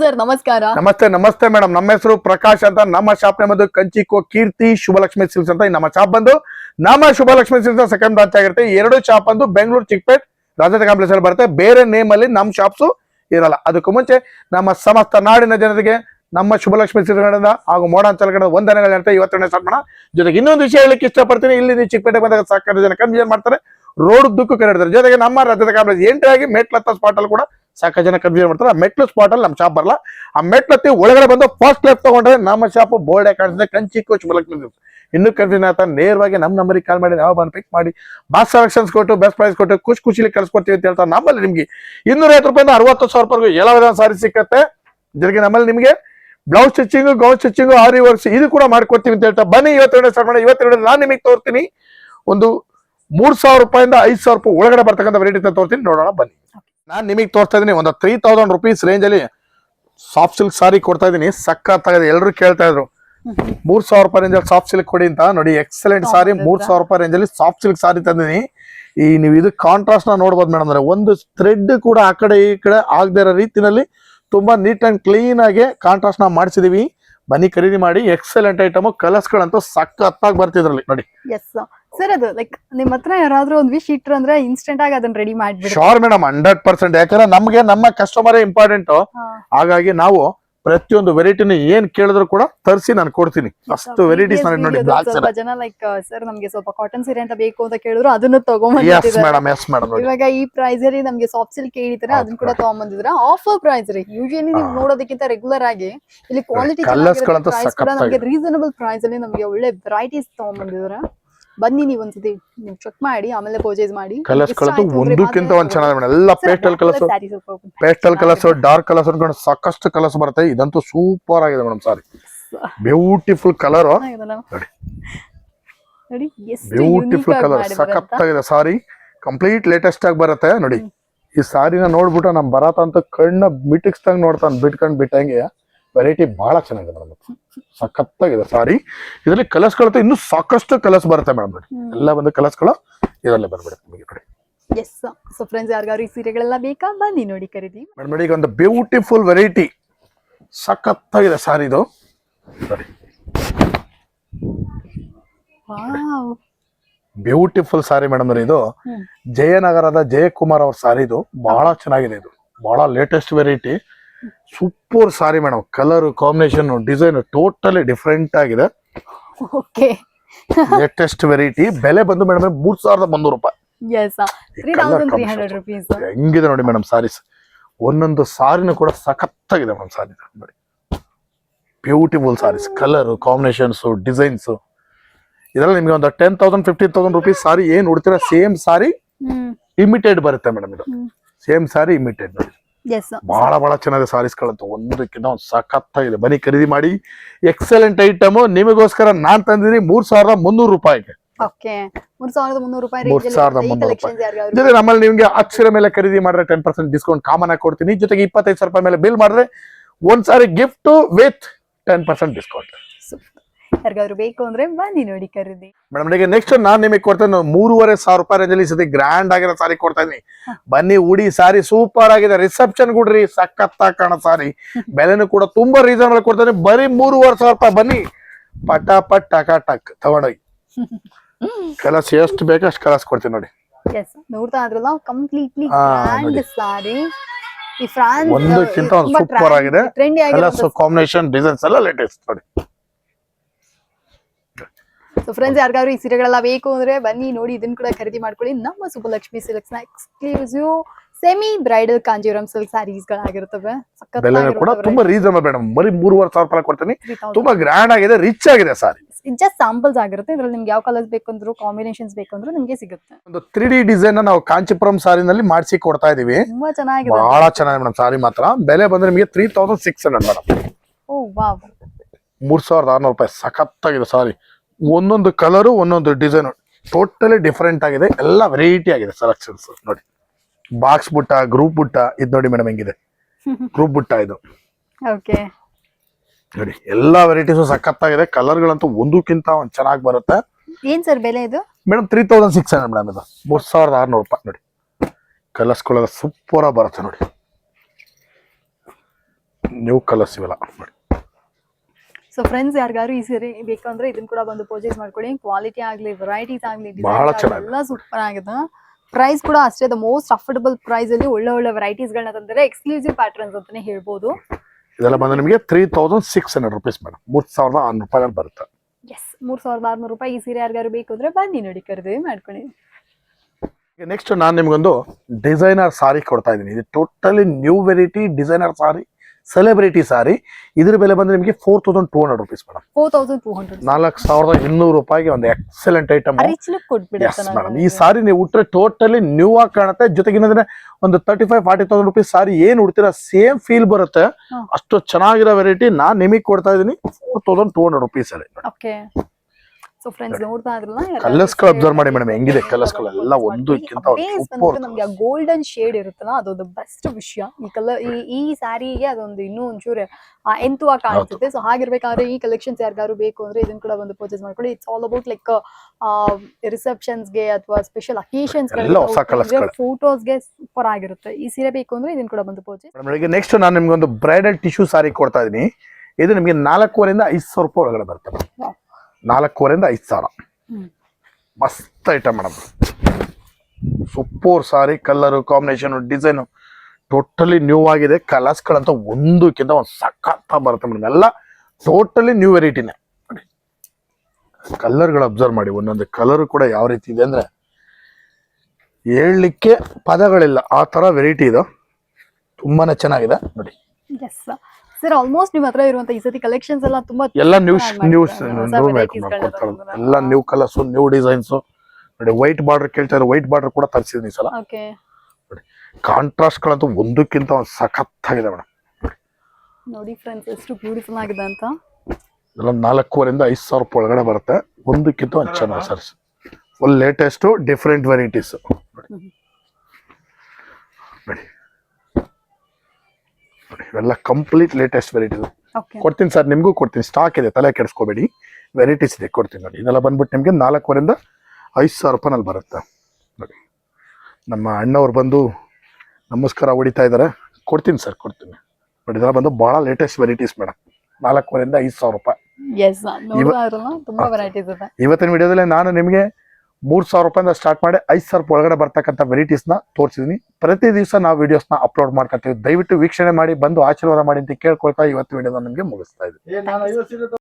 Sir, ನಮಸ್ಕಾರ. ನಮಸ್ತೆ ನಮಸ್ತೆ ಮೇಡಮ್. ನಮ್ಮ ಹೆಸರು ಪ್ರಕಾಶ್ ಅಂತ. ನಮ್ಮ ಶಾಪ್ ಬಂದು ಕಂಚಿಕೋ ಕೀರ್ತಿ ಶುಭಲಕ್ಷ್ಮಿ ಸಿಲ್ಸ್ ಅಂತ ನಮ್ಮ ಶಾಪ್ ಬಂದು. ನಮ್ಮ ಶುಭಲಕ್ಷ್ಮಿ ಸಿಲ್ಸ್ ಸೆಕೆಂಡ್ ಬ್ರಾಂಚ್ ಆಗಿರುತ್ತೆ. ಎರಡು ಶಾಪ್ ಬಂದು ಬೆಂಗಳೂರು, ಚಿಕ್ಕಪೇಟ್ ರಾಜದ ಕಾಂಪ್ಲೆಕ್ಸ್ ಅಲ್ಲಿ ಬರುತ್ತೆ. ಬೇರೆ ನೇಮ್ ಅಲ್ಲಿ ನಮ್ಮ ಶಾಪ್ಸು ಇರಲ್ಲ. ಅದಕ್ಕೂ ಮುಂಚೆ ನಮ್ಮ ಸಮಸ್ತ ನಾಡಿನ ಜನರಿಗೆ, ನಮ್ಮ ಶುಭಲಕ್ಷ್ಮಿ ಸಿಲ್ಸ್ಗಳಿಂದ ಹಾಗೂ ಮೋಡಾಂಚಲಗಳ ವಂದನೆಗಳು ಒಂದನೇ ಇವತ್ತನೇ ಸ್ಟಾರ್ಟ್ ಮಾಡೋಣ. ಜೊತೆಗೆ ಇನ್ನೊಂದು ವಿಷಯ ಹೇಳಕ್ಕೆ ಇಷ್ಟಪಡ್ತೀನಿ. ಇಲ್ಲಿ ನೀವು ಚಿಕ್ಕಪೇಟೆ ಬಂದಾಗ ಸಾಕಷ್ಟು ಜನ ಕನ್ಫ್ಯೂಷನ್ ಮಾಡ್ತಾರೆ? ರೋಡ್ ದುಕ್ಕು ಕರೆಡ್ತಾರೆ ಜೊತೆಗೆ ನಮ್ಮ ರಾಜ್ಯದ ಕಾಂಪ್ಲೆಕ್ಸ್ ಎಂಟ್ರಿ ಆಗಿ ಮೆಟ್ಲತ್ತ ಸ್ಪಾಟ್ ಅಲ್ಲಿ ಕೂಡ ಸಾಕಷ್ಟು ಜನ ಕನ್ಫ್ಯೂಸ್ ಮಾಡ್ತಾರೆ. ಆ ಮೆಟ್ಲು ಸ್ಪಾಟ್ ಅಲ್ಲಿ ನಮ್ಮ ಶಾಪ್ ಬರಲ್ಲ. ಆ ಮೆಟ್ಲತ್ತಿ ಒಳಗಡೆ ಬಂದು ಫಸ್ಟ್ ಲೆಫ್ಟ್ ತಗೊಂಡ್ರೆ ನಮ್ಮ ಶಾಪ್ ಬೋರ್ಡೆ ಕಾಣಿಸುತ್ತೆ? ಕಂಚಿ ಕೋಚ್ ಮೂಲಕ ಇನ್ನೂ ಕನ್ಫ್ಯೂಸ್ ಆಯ್ತಾ? ನೇರವಾಗಿ ನಮ್ಮ ನಂಬರಿಗೆ ಕಾಲ್ ಮಾಡಿ, ನಾವು ಬಂದು ಪಿಕ್ ಮಾಡಿ. ಬಾಸ್ ಸೆಲೆಕ್ಷನ್ಸ್ ಕೊಟ್ಟು ಬೆಸ್ಟ್ ಪ್ರೈಸ್ ಕೊಟ್ಟು ಖುಷಿ ಖುಷಿಲಿ ಕಳ್ಸ್ಕೊಡ್ತೀವಿ ಅಂತ ಹೇಳ್ತಾ ನಮ್ಮಲ್ಲಿ ನಿಮಗೆ. ಇನ್ನೂರ ಐವತ್ತು ರೂಪಾಯಿಂದ ಅರವತ್ತು ಸಾವಿರ ರೂಪಾಯಿಗೂ ಎಲ್ಲ ವಿಧಾನ ಸಾರಿ ಸಿಕ್ಕತ್ತೆ. ಜೊತೆಗೆ ನಮ್ಮಲ್ಲಿ ನಿಮಗೆ blouse stitching gown stitching aari works ಇದು ಕೂಡ ಮಾಡ್ಕೊಡ್ತೀವಿ ಅಂತ ಹೇಳ್ತಾ ಬನ್ನಿ ಇವತ್ತೆರಡು ಸ್ಟಾರ್ಟ್ ಮಾಡಿ. ಇವತ್ತೆರಡು ನಾನು ನಿಮಗೆ ತೋರ್ತೀನಿ. ಒಂದು ಮೂರು ಸಾವಿರ ರೂಪಾಯಿಂದ ಐದು ಸಾವಿರ ರೂಪಾಯಿ ಒಳಗಡೆ ಬರ್ತಕ್ಕಂಥ ವೆರೈಟಿ ತೋರ್ತೀನಿ. ನೋಡೋಣ, ಬನ್ನಿ. ನಾನು ನಿಮಗೆ ತೋರಿಸ್ತಾ ಇದೀನಿ ಒಂದು ತ್ರೀ ತೌಸಂಡ್ ರುಪೀಸ್ ರೇಂಜ್ ಅಲ್ಲಿ ಸಾಫ್ಟ್ ಸಿಲ್ಕ್ ಸಾರಿ ಕೊಡ್ತಾ ಇದೀನಿ ಸಕ್ಕತ್ತಾಗಿದೆ ಎಲ್ಲರೂ ಕೇಳ್ತಾ ಇದ್ರು. ಮೂರ್ ಸಾವಿರ ರೂಪಾಯಿ ರೇಂಜ್ ಸಾಫ್ಟ್ ಸಿಲ್ಕ್ ಕೊಡಿ ಅಂತ ನೋಡಿ ಎಕ್ಸಲೆಂಟ್ ಸಾರಿ ಮೂರ್ ಸಾವಿರ ರೂಪಾಯಿ ರೇಂಜ್ ಅಲ್ಲಿ ಸಾಫ್ಟ್ ಸಿಲ್ಕ್ ಸಾರಿ ತಂದಿನಿ ಈ ನೀವು ಇದು ಕಾಂಟ್ರಾಸ್ಟ್ನ ನೋಡ್ಬೋದು ಮೇಡಮ್ ಅಂದ್ರೆ ಒಂದು ಥ್ರೆಡ್ ಕೂಡ ಆ ಕಡೆ ಈ ಕಡೆ ಆಗದೇ ಇರೋ ರೀತಿನಲ್ಲಿ ತುಂಬಾ ನೀಟ್ ಅಂಡ್ ಕ್ಲೀನ್ ಆಗಿ ಕಾಂಟ್ರಾಸ್ಟ್ನ ಮಾಡಿಸಿದೀವಿ. ಬನ್ನಿ ಖರೀದಿ ಮಾಡಿ ಎಕ್ಸಲೆಂಟ್ ಐಟಮ್ ಕಲರ್ಸ್ಗಳಂತೂ ಸಖತ್ತಾಗಿ ಬರ್ತಿದ್ರಲ್ಲಿ. ನೋಡಿ. ಎಸ್ ಸರ್ ಅದು ಲೈಕ್ ನಿಮ್ ಹತ್ರ ಯಾರಾದ್ರೂ ಒಂದ್ ವಿಶ್ ಇಟ್ರು ಅಂದ್ರೆ ಇನ್ಸ್ಟೆಂಟ್ ಆಗಿ ಅದನ್ನ ರೆಡಿ ಮಾಡಿ ಶೋರ್ ಮೇಡಮ್ ಹಂಡ್ರೆಡ್ ಪರ್ಸೆಂಟ್ ಯಾಕಂದ್ರೆ ನಮ್ಗೆ ನಮ್ಮ ಕಸ್ಟಮರ್ ಇಂಪಾರ್ಟೆಂಟ್ ಹಾಗಾಗಿ ನಾವು ಪ್ರತಿಯೊಂದು ವೆರೈಟಿನ ಏನ್ ಕೇಳಿದ್ರು ಕೂಡ ತರಿಸಿ ನಾನು ಕೊಡ್ತೀನಿ. ಅಷ್ಟು ವೆರೈಟೀಸ್ ನಾನು ನೋಡಿ ಬ್ಲಾಕ್ ಸ್ವಲ್ಪ ಜನ ಲೈಕ್ ಸರ್ ನಮಗೆ ಸ್ವಲ್ಪ ಕಾಟನ್ ಸೀರೆ ಅಂತ ಬೇಕು ಅಂತ ಕೇಳಿದ್ರು ಅದನ್ನ ತಗೊಂಡ್ಬಂದಿದ್ದಾರೆ ಇವಾಗ ಈ ಪ್ರೈಸ್ ಅಲ್ಲಿ ನಮ್ಗೆ ಸಾಫ್ಟ್ ಸಿಲ್ಕ್ ಹೇಳಿದ್ರೆ ಅದನ್ನ ಕೂಡ ತಗೊಂಬಂದಿದ್ರ ಆಫರ್ ಪ್ರೈಸ್ ರೀ. ಯೂಶಲಿ ನೀವು ನೋಡೋದಕ್ಕಿಂತ ರೆಗ್ಯುಲರ್ ಆಗಿ ಇಲ್ಲಿ ಕ್ವಾಲಿಟಿ ನಮ್ಗೆ ರೀಸನಬಲ್ ಪ್ರೈಸ್ ಅಲ್ಲಿ ನಮಗೆ ಒಳ್ಳೆ ವೆರೈಟೀಸ್ ತಗೊಂಡ್ಬಂದಿದ್ರ ಬನ್ನಿ ನೀವು ಒಂದ್ಸತಿ ನೀವು ಚೆಕ್ ಮಾಡಿ ಆಮೇಲೆ ಪರ್ಚೇಸ್ ಮಾಡಿ. ಕಲರ್ಸ್ ಕಲರ್ ಗಳಂತೂ ಒಂದಕ್ಕಿಂತ ಒಂದು ಚೆನ್ನಾಗಿ ಮೇಡಮ್ ಎಲ್ಲ pastel colours. Pastel colours dark colours ಅನ್ಕೊಂಡು ಸಾಕಷ್ಟು ಕಲರ್ಸ್ ಬರುತ್ತೆ. ಇದಂತೂ ಸೂಪರ್ ಆಗಿದೆ ಮೇಡಮ್ ಸಾರಿ ಬ್ಯೂಟಿಫುಲ್ ಕಲರ್ ನೋಡಿ. ನೋಡಿ ಎಷ್ಟು ಬ್ಯೂಟಿಫುಲ್ ಕಲರ್ ಸಖತ್ತಾಗಿದೆ ಸಾರಿ ಕಂಪ್ಲೀಟ್ ಲೇಟೆಸ್ಟ್ ಆಗಿ ಬರುತ್ತೆ. ನೋಡಿ ಈ ಸಾರಿನ ನೋಡ್ಬಿಟ್ಟು ನಮ್ ಬರತ ಅಂತ ಕಣ್ಣ ಮಿಟಿಕ್ಸ್ದಂಗ್ ನೋಡ್ತಾನೆ ಬಿಟ್ಕೊಂಡ್ ಬಿಟ್ಟಂಗೆ. ವೆರೈಟಿ ಬಹಳ ಚೆನ್ನಾಗಿದೆ ಮೇಡಮ್ ಸಖತ್ತಾಗಿದೆ ಸಾರಿ ಇದರಲ್ಲಿ ಕಲರ್ಸ್ ಇನ್ನು ಇನ್ನೂ ಸಾಕಷ್ಟು ಕಲರ್ಸ್ ಬರುತ್ತೆ ಮೇಡಮ್ ನೋಡಿ. ಹ್ಮ್. ಎಲ್ಲ ಒಂದು ಕಲರ್ಸ್ಗಳು ಇದರಲ್ಲೇ ಬಂದ್ಬಿಡುತ್ತೆ ನಿಮಗೆ ನೋಡಿ ಎಸ್ ಸೊ ಫ್ರೆಂಡ್ಸ್ ಯಾರಿಗಾರು ಈ ಸೀರೆಗಳೆಲ್ಲ ಬೇಕಾ? ಬನ್ನಿ ನೋಡಿ ಖರೀದಿ. ಮೇಡಮ್ ನೋಡಿ ಈಗ ಒಂದು ಬ್ಯೂಟಿಫುಲ್ ವೆರೈಟಿ ಸಖತ್ತಾಗಿದೆ ಸಾರಿ. ಇದು ಬ್ಯೂಟಿಫುಲ್ ಸಾರಿ ಮೇಡಮ್ ಇದು. ಜಯನಗರದ ಜಯಕುಮಾರ್ ಅವ್ರ ಸಾರಿ ಇದು. ಬಹಳ ಚೆನ್ನಾಗಿದೆ ಇದು. ಬಹಳ latest variety super sari madam. Colour combination design totally different ಆಗಿದೆ. ಓಕೆ ಲೇಟೆಸ್ಟ್ ವೆರೈಟಿ ಬೆಲೆ ಬಂದು ಮೇಡಮ್ ಮೂರ್ ಸಾವಿರದ ಮುನ್ನೂರು ರೂಪಾಯಿ. ಹೆಂಗಿದೆ ನೋಡಿ ಮೇಡಮ್ ಸಾರೀಸ್ ಒಂದೊಂದು ಸಾರಿನೂ ಕೂಡ ಸಖತ್ತಾಗಿದೆ ಮೇಡಮ್ ಸಾರಿ ನೋಡಿ. Beautiful saris colour combinations designs ಇದರಲ್ಲಿ ನಿಮಗೆ ಒಂದು ten thousand fifteen thousand rupees sari ಏನ್ ಉಡ್ತೀರಾ ಸೇಮ್ ಸಾರಿ ಇಮಿಟೆಡ್ ಇಮಿಟೇಡ್ ಬರುತ್ತೆ ಮೇಡಮ್ ಇದು. ಸೇಮ್ ಸಾರಿ ಇಮಿಟೆಡ್ ನೋಡಿ. ಎಸ್ ಬಹಳ ಬಹಳ ಚೆನ್ನಾಗಿದೆ ಸಾರೀಸ್ ಗಳಂತೂ. ಒಂದಕ್ಕಿಂತ ಒಂದು ಸಖತ್ತಾಗಿದೆ ಬನ್ನಿ ಖರೀದಿ ಮಾಡಿ. ಎಕ್ಸಲೆಂಟ್ ಐಟಮ್ ನಿಮಗೋಸ್ಕರ ನಾನ್ ತಂದಿದ್ದೀನಿ ಮೂರ್ ಸಾವಿರದ ಮುನ್ನೂರು ರೂಪಾಯಿಗೆ. ಮೂರ್ ಸಾವಿರದ ಮುನ್ನೂರು ರೂಪಾಯಿ ಜೊತೆ ನಮ್ಮಲ್ಲಿ ನಿಮ್ಗೆ ಅಕ್ಷರ ಮೇಲೆ ಖರೀದಿ ಮಾಡಿದ್ರೆ ಟೆನ್ ಪರ್ಸೆಂಟ್ ಡಿಸ್ಕೌಂಟ್ ಕಾಮನ್ ಆಗಿ ಕೊಡ್ತೀನಿ. ಜೊತೆಗೆ ಇಪ್ಪತ್ತೈದು ಸಾವಿರ ರೂಪಾಯಿ ಮೇಲೆ ಬಿಲ್ ಮಾಡಿದ್ರೆ ಒಂದ್ಸಾರಿ gift with ten percent discount ಯಾರಿಗಾದ್ರು ಬೇಕು ಅಂದ್ರೆ ಬನ್ನಿ ನೋಡಿ ಖರೀದಿ. ಮೇಡಮ್ ಈಗ ನೆಕ್ಸ್ಟ್ ನಾನು ನಿಮಗೆ ಕೊಡ್ತೇನೆ. ಮೂರುವರೆ ಸಾವಿರ ರೂಪಾಯಿ ರೇಂಜಲ್ಲಿ ಸತಿ ಗ್ರ್ಯಾಂಡ್ ಆಗಿರೋ ಸಾರಿ ಕೊಡ್ತಾ ಇದೀನಿ ಬನ್ನಿ ಉಡಿ ಸಾರಿ ಸೂಪರ್ ಆಗಿದೆ. ರಿಸೆಪ್ಷನ್ ಕೊಡ್ರಿ ಸಖತ್ತಾಗಿ ಕಾಣೋ ಸಾರಿ ಬೆಲೆನೂ ಕೂಡ ತುಂಬಾ ರೀಸನಬಲ್ ಕೊಡ್ತೇನೆ ಬರೀ ಮೂರುವರೆ ಸಾವಿರ ರೂಪಾಯಿ. ಬನ್ನಿ ಪಟ ಪಟ್ ಟಕ ಟಕ್ ತಗೊಂಡೋಗಿ. ಕಲರ್ಸ್ ಎಷ್ಟು ಬೇಕು ಅಷ್ಟು ಕಲರ್ಸ್ ಕೊಡ್ತೀನಿ ನೋಡಿ. ಎಸ್ ನೋಡ್ತಾ ಇದ್ರಲ್ಲ ಕಂಪ್ಲೀಟ್ಲಿ ಗ್ರ್ಯಾಂಡ್. ಸಾರಿ ಒಂದಕ್ಕಿಂತ ಒಂದು ಸೂಪರ್ ಆಗಿದೆ. ಕಲರ್ಸ್ ಕಾಂಬಿನೇಷನ್ ಡಿಸೈನ್ಸ್ ಎಲ್ಲ ಲೇಟೆಸ್ಟ್ ನೋಡಿ. ಸೊ ಫ್ರೆಂಡ್ಸ್ ಯಾರಿಗಾದ್ರೂ ಈ ಸೀರೆಗಳೆಲ್ಲ ಬೇಕು ಅಂದ್ರೆ ಬನ್ನಿ ನೋಡಿ ಇದನ್ನ ಕೂಡ ಖರೀದಿ ಮಾಡ್ಕೊಳ್ಳಿ. ನಮ್ಮ Subbalakshmi ಸಿಲ್ಕ್ಸ್ನ exclusive semi bridal Kanjeevaram silk sarees ಗಳಾಗಿರುತ್ತವೆ ಬೆಲೆ ಕೂಡ ತುಂಬಾ ರೀಸನಬಲ್ ಮೇಡಮ್ ಬರೀ ಮೂರುವರೆ ಸಾವಿರ ರೂಪಾಯಿ ಕೊಡ್ತೀನಿ. ತುಂಬಾ ಗ್ರ್ಯಾಂಡ್ ಆಗಿದೆ ರಿಚ್ ಆಗಿದೆ ಸಾರಿ. ಜಸ್ಟ್ ಸ್ಯಾಂಪಲ್ಸ್ ಆಗಿರುತ್ತೆ. ಇದ್ರಲ್ಲಿ ನಿಮ್ಗೆ ಯಾವ ಕಲರ್ಸ್ ಬೇಕಂದ್ರು ಕಾಂಬಿನೇಷನ್ಸ್ ಬೇಕಂದ್ರು ನಿಮ್ಗೆ ಸಿಗುತ್ತೆ. ಒಂದು ತ್ರೀ ಡಿ ಡಿಸೈನ್ ನಾವು ಕಾಂಚಿಪುರಂ ಸಾರಿನಲ್ಲಿ ಮಾಡಿಸಿ ಕೊಡ್ತಾ ಇದೀವಿ. ತುಂಬಾ ಚೆನ್ನಾಗಿದೆ. ಬಹಳ ಚೆನ್ನಾಗಿದೆ ಮೇಡಮ್ ಸಾರಿ ಮಾತ್ರ. ಬೆಲೆ ಬಂದ್ರೆ ನಿಮಗೆ three thousand six hundred madam oh wow. ಮೂರ್ ಸಾವಿರದ ಆರ್ನೂರು ರೂಪಾಯಿ ಸಖತ್ತಾಗಿದೆ ಸಾರಿ. ಒಂದೊಂದು ಕಲರು ಒಂದೊಂದು ಡಿಸೈನ್ ಟೋಟಲಿ ಡಿಫ್ರೆಂಟ್ ಆಗಿದೆ. ಎಲ್ಲ ವೆರೈಟಿ ಆಗಿದೆ ಸೆಲೆಕ್ಷನ್ಸ್ ನೋಡಿ. ಬಾಕ್ಸ್ ಬುಟ್ಟ ಗ್ರೂಪ್ ಬುಟ್ಟ ಇದು ನೋಡಿ ಮೇಡಮ್ ಹೆಂಗಿದೆ. ಗ್ರೂಪ್ ಬುಟ್ಟ ಇದು. ಓಕೆ ನೋಡಿ ಎಲ್ಲಾ ವೆರೈಟೀಸು ಸಖತ್ತಾಗಿದೆ. ಕಲರ್ಗಳಂತೂ ಒಂದಕ್ಕಿಂತ ಒಂದು ಚೆನ್ನಾಗಿ ಬರುತ್ತೆ. ಏನ್ ಸರ್ ಬೆಲೆ ಇದು? Madam three thousand six hundred madam ಇದು. ಮೂರ್ ಸಾವಿರದ ಆರ್ನೂರು ರೂಪಾಯಿ ನೋಡಿ. ಕಲರ್ಸ್ಗಳೆಲ್ಲ ಸೂಪರ್ ಆಗಿ ಬರುತ್ತೆ ನೋಡಿ. ನ್ಯೂ ಕಲರ್ಸ್ ಇವೆಲ್ಲ ನೋಡಿ. ಸೊ ಫ್ರೆಂಡ್ಸ್ ಯಾರಿಗಾರು ಈ ಸೀರೆ ಬೇಕಂದ್ರೆ ಇದನ್ನ ಕೂಡ ಬಂದು ಪರ್ಚೇಸ್ ಮಾಡ್ಕೊಳ್ಳಿ. ಕ್ವಾಲಿಟಿ ಆಗಲಿ ವೆರೈಟೀಸ್ ಆಗಲಿ ಎಲ್ಲ ಸೂಪರ್ ಆಗಿದೆ. ಪ್ರೈಸ್ ಕೂಡ ಅಷ್ಟೇ ದ ಮೋಸ್ಟ್ ಅಫೋರ್ಡಬಲ್ ಪ್ರೈಸ್ ಅಲ್ಲಿ ಒಳ್ಳೆ ಒಳ್ಳೆ ವೆರೈಟೀಸ್ ಗಳನ್ನ ತಂದರೆ ಎಕ್ಸ್ಕ್ಲೂಸಿವ್ ಪ್ಯಾಟರ್ನ್ಸ್ ಅಂತಾನೆ ಹೇಳ್ಬೋದು. ಇದೆಲ್ಲ ಬಂದು ನಿಮಗೆ three thousand six hundred rupees madam ಮೂರ್ ಸಾವಿರದ ಆರ್ನೂರು ರೂಪಾಯಿ ಬರುತ್ತೆ. ಎಸ್ ಮೂರ್ ಸಾವಿರದ ಆರ್ನೂರು ರೂಪಾಯಿ ಈ ಸೀರೆ ಯಾರಿಗಾರು ಬೇಕು ಅಂದ್ರೆ ಬನ್ನಿ ನೋಡಿ ಖರೀದಿ ಮಾಡ್ಕೊಳ್ಳಿ. ನೆಕ್ಸ್ಟ್ ನಾನು ನಿಮಗೊಂದು ಡಿಸೈನರ್ ಸಾರಿ ಕೊಡ್ತಾ ಇದ್ದೀನಿ. ಇದು totally new variety designer sari celebrity sari ಇದ್ರ ಬೆಲೆ ಬಂದ್ರೆ ನಿಮಗೆ four thousand two hundred rupees madam four thousand two hundred ನಾಲ್ಕು ಸಾವಿರದ ಇನ್ನೂರು ರೂಪಾಯಿಗೆ ಒಂದು ಎಕ್ಸಲೆಂಟ್ ಐಟಮ್ ಮೇಡಮ್ ಈ ಸಾರಿ ನೀವು ಉಟ್ರೆ ಟೋಟಲಿ ನ್ಯೂ ಆಗಿ ಕಾಣುತ್ತೆ. ಜೊತೆಗೆ ಏನಂದ್ರೆ ಒಂದು thirty five forty thousand rupees sari ಏನ್ ಉಡ್ತೀರಾ ಸೇಮ್ ಫೀಲ್ ಬರುತ್ತೆ. ಅಷ್ಟು ಚೆನ್ನಾಗಿರೋ ವೆರೈಟಿ ನಾನ್ ನಿಮಗೆ ಕೊಡ್ತಾ ಇದೀನಿ four thousand two hundred rupees ಅಲ್ಲಿ. ಸೊ ಫ್ರೆಂಡ್ಸ್ ನೋಡ್ತಾ ಇದ್ರಲ್ಲ ಕಲರ್ಸ್ಗಳು observe ಮಾಡಿ ಮೇಡಮ್ ಹೆಂಗಿದೆ? ಎಲ್ಲ ಒಂದು ನಮ್ಗೆ ಗೋಲ್ಡನ್ ಶೇಡ್ ಇರುತ್ತಲ್ಲ ಅದೊಂದು ಬೆಸ್ಟ್ ವಿಷಯ. ಈ ಕಲರ್ ಈ ಈ ಸ್ಯಾರಿಗೆ ಅದೊಂದು ಇನ್ನೂ ಒಂಚೂರು ಎಂತುವಾಗಿ ಕಾಣಿಸುತ್ತೆ. ಸೊ ಹಾಗಿರ್ಬೇಕಾದ್ರೆ ಈ ಕಲೆಕ್ಷನ್ಸ್ ಯಾರಿಗಾದ್ರು ಬೇಕು ಅಂದ್ರೆ ಇದನ್ನ ಕೂಡ ಒಂದು ಪರ್ಚೇಸ್ ಮಾಡ್ಕೊಳ್ಳಿ. ಇಟ್ಸ್ ಆಲ್ ಅಬೌಟ್ ಲೈಕ್ ರಿಸೆಪ್ಷನ್ಸ್ಗೆ ಅಥವಾ ಸ್ಪೆಷಲ್ ಅಕೇಶನ್ಸ್ ಫೋಟೋಸ್ಗೆ ಸೂಪರ್ ಆಗಿರುತ್ತೆ. ಈ ಸೀರೆ ಬೇಕು ಅಂದ್ರೆ ಇದನ್ನ ಕೂಡ ಬಂದು ಪರ್ಚೇಸ್ ನೆಕ್ಸ್ಟ್ ನಾನು ನಿಮ್ಗೆ ಒಂದು ಬ್ರೈಡಲ್ ಟಿಶ್ಯೂ ಸಾರಿ ಕೊಡ್ತಾ ಇದೀನಿ ಇದು ನಿಮಗೆ ನಾಲ್ಕೂವರೆಯಿಂದ ಐದು ಸಾವಿರ ರೂಪಾಯಿ ಒಳಗಡೆ Wow. ನಾಲ್ಕೂವರೆಯಿಂದ ಐದು ಸಾವಿರ. ಮಸ್ತ್ item madam super sari colour combination design totally new ಆಗಿದೆ. ಕಲರ್ಸ್ಗಳಂತ ಒಂದಕ್ಕಿಂತ ಒಂದು ಸಖತ್ತ ಬರುತ್ತೆ ಮೇಡಮ್ ಎಲ್ಲ ಟೋಟಲಿ ನ್ಯೂ ವೆರೈಟಿನೇ ಕಲರ್ಗಳು ಅಬ್ಸರ್ವ್ ಮಾಡಿ. ಒಂದೊಂದು ಕಲರ್ ಕೂಡ ಯಾವ ರೀತಿ ಇದೆ ಅಂದರೆ ಹೇಳಲಿಕ್ಕೆ ಪದಗಳಿಲ್ಲ. ಆ ಥರ ವೆರೈಟಿ ಇದು. ತುಂಬಾ ಚೆನ್ನಾಗಿದೆ. ನೋಡಿ. ಎಸ್ ಸರ್ ಆಲ್ಮೋಸ್ಟ್ ನಿಮ್ಮ ಹತ್ರ ಇರುವಂತ ಈ ಸತಿ ಕಲೆಕ್ಷನ್ಸ್ ಎಲ್ಲ ತುಂಬಾ ಎಲ್ಲ ನ್ಯೂ ನ್ಯೂ ಎಲ್ಲ ನ್ಯೂ ಕಲರ್ಸ್ ನ್ಯೂ ಡಿಸೈನ್ಸ್ ನೋಡಿ ವೈಟ್ ಬಾರ್ಡರ್ ಕೇಳ್ತಾ ಇದ್ದಾರೆ ವೈಟ್ ಬಾರ್ಡರ್ ಕೂಡ ತರಿಸಿದೀನಿ ಈ ಸಲ. ನೋಡಿ ಕಾಂಟ್ರಾಸ್ಟ್ ಗಳಂತೂ ಒಂದಕ್ಕಿಂತ ಒಂದು ಸಖತ್ತಾಗಿದೆ ಮೇಡಮ್ ನೋಡಿ ಫ್ರೆಂಡ್ಸ್ ಎಷ್ಟು ಬ್ಯೂಟಿಫುಲ್ ಆಗಿದೆ ಅಂತ. ಎಲ್ಲ ನಾಲ್ಕೂವರೆಯಿಂದ ಐದು ಸಾವಿರ ರೂಪಾಯಿ ಒಳಗಡೆ ಬರುತ್ತೆ. ಒಂದಕ್ಕಿಂತ ಒಂದು ಚೆನ್ನಾಗಿ sir. Full latest different varieties ನೋಡಿ, ಇವೆಲ್ಲ ಕಂಪ್ಲೀಟ್ ಲೇಟೆಸ್ಟ್ ವೆರೈಟೀಸ್ ಕೊಡ್ತೀನಿ ಸರ್ ನಿಮಗೂ ಕೊಡ್ತೀನಿ. ಸ್ಟಾಕ್ ಇದೆ ತಲೆ ಕೆಡಿಸ್ಕೋಬೇಡಿ. ವೆರೈಟೀಸ್ ಇದೆ ಕೊಡ್ತೀನಿ ನೋಡಿ. ಇದೆಲ್ಲ ಬಂದ್ಬಿಟ್ಟು ನಿಮಗೆ ನಾಲ್ಕೂವರೆಯಿಂದ ಐದು ಸಾವಿರ ರೂಪಾಯಿನಲ್ಲಿ ಬರುತ್ತೆ. ನೋಡಿ. ನಮ್ಮ ಅಣ್ಣವ್ರು ಬಂದು ನಮಸ್ಕಾರ ಹೊಡಿತಾ ಇದ್ದಾರೆ. ಕೊಡ್ತೀನಿ ಸರ್ ಕೊಡ್ತೀನಿ. ಬಟ್ ಇದೆಲ್ಲ ಬಂದು ಭಾಳ ಲೇಟೆಸ್ಟ್ ವೆರೈಟೀಸ್ ಮೇಡಮ್ ನಾಲ್ಕೂವರೆಯಿಂದ ಐದು ಸಾವಿರ ರೂಪಾಯಿ. ಇವತ್ತಿನ ವಿಡಿಯೋದಲ್ಲಿ ನಾನು ನಿಮಗೆ ಮೂರು ಸಾವಿರ ರೂಪಾಯಿಂದ ಸ್ಟಾರ್ಟ್ ಮಾಡಿ ಐದು ಸಾವಿರ ಒಳಗಡೆ ಬರ್ತಕ್ಕಂಥ ವೆರೈಟೀಸ್ನ ತೋರಿಸಿದ್ದೀನಿ ಪ್ರತಿ ದಿವಸ ನಾವು ನ ಅಪ್ಲೋಡ್ ಮಾಡ್ಕೊತೀವಿ ದಯವಿಟ್ಟು ವೀಕ್ಷಣೆ ಮಾಡಿ, ಬಂದು ಆಶೀರ್ವಾದ ಮಾಡಿ ಅಂತ ಕೇಳ್ಕೊಳ್ತಾ ಇವತ್ತು ವಿಡಿಯೋನ ನಿಮಗೆ ಮುಗಿಸ್ತಾ ಇದ್ದೀನಿ.